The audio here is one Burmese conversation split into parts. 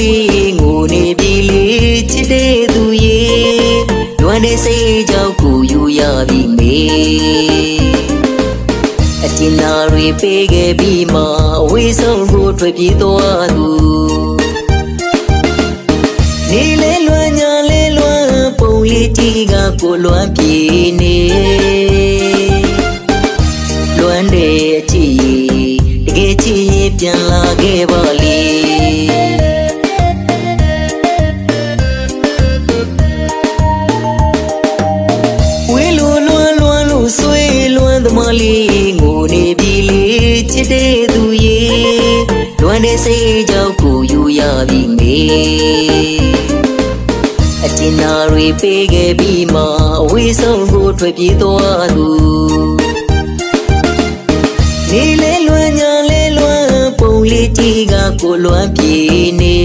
လေးငိုနေပြီလေချစ်တဲ့သူရေလွမ်းတဲ့စိတ်ကြောင့်ကိုယူရပြီမေအတင်နာတွေပေးခဲ့ပြီးမှအဝေးဆုံးကိုထွက်ပြေးသွားသူနေလဲလွမ်းညာလဲလွမ်းပုံလေးကြီးကကိုလွမ်းပြေနေ မ်းသမားလေးငိုနေပြီလေချစ်တဲ့သူရေလွမ်းတဲ့စိတ်ကြောင့်ကိုယူရပြီမေအတင်နာတွေပေးခဲ့ပြီးမှအဝေးဆုံးကိုထွက်ပြေးသွားသူနေလဲလွမ်းညာလဲလွမ်းပုံလေးကြီးကကိုလွမ်းပြေနေ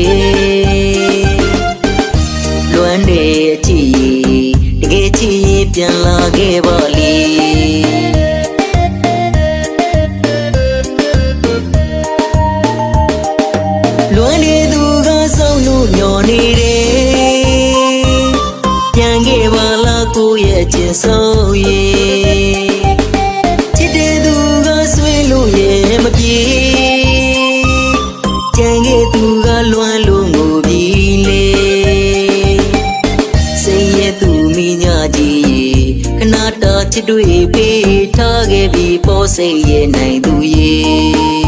လွမ်းတဲ့အချစ်တကယ်ချစ်ရင်ပြန်လာခဲ့ပါလေ လွမ်းနေသူကဆုံးလို့ညော်နေတယ်ပြန်ခဲ့ပါလားကိုရဲ့ချစ်ဆုံးရဲ့ချစ်တဲ့သူကဆွေးလို့ရဲ့မပြေကြံခဲ့သူကလွမ်းလို့ငိုပြီလေစိတ်ရဲ့သူမိညာကြီးခဏတာချစ်တွေပေးထားခဲ့ပြီးပေါ်စိတ်ရဲ့နိုင်သူရဲ့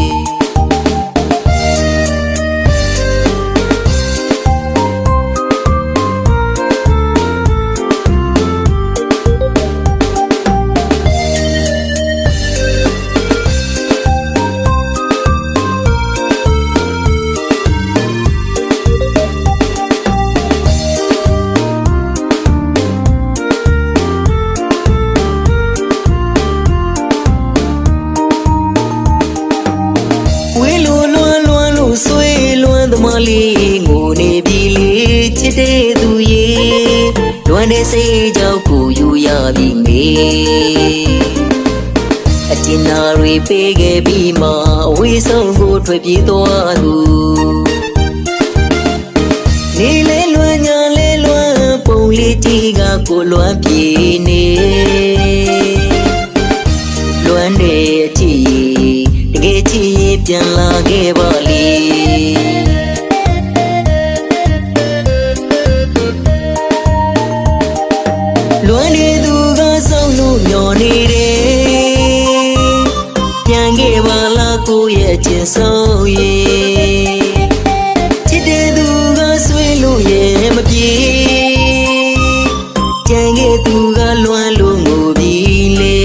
လွမ်းသမားလေးငိုနေပြီလေချစ်တဲ့သူရေလွမ်းတဲ့စိတ်ကြောင့်ကိုယူရပြီမေအတင်နာတွေပေးခဲ့ပြီးမှအဝေးဆုံးကိုထွက်ပြေးသွားသူနေလဲလွမ်းညာလဲလွမ်းပုံလေးကြီးကကိုလွမ်းပြေနေလွမ်းတဲ့အချစ်တကယ်ချစ်ရင်ပြန်လာခဲ့ပါလေလွ ဆုံးရဲ့ချစ်တဲ့သူကဆွေးလို့ရဲ့မပြေကြံခဲ့သူကလွမ်းလို့ငိုပြီလေ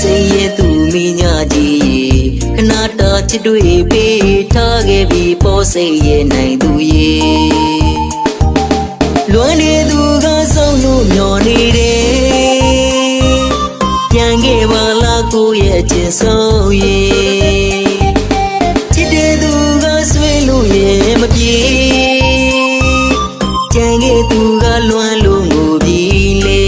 စိတ်ရဲ့သူမိညာကြီးခဏတာချစ်တွေပေးထားခဲ့ပြီးပေါ်စိတ်ရဲ့နိုင်သူ ကိုရဲ့ချစ်ဆုံးရေချစ်တဲ့သူကဆွေးလို့ရဲ့မပြေကြံခဲ့သူကလွမ်းလို့ငိုပြီလေ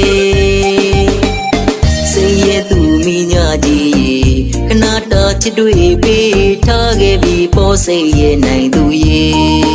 စိတ်ရဲ့သူမိညာကြီးခဏတာချစ်တွေပေးထားခဲ့ပြီးပေါ်စိတ်ရဲ့နိုင်သူရဲ့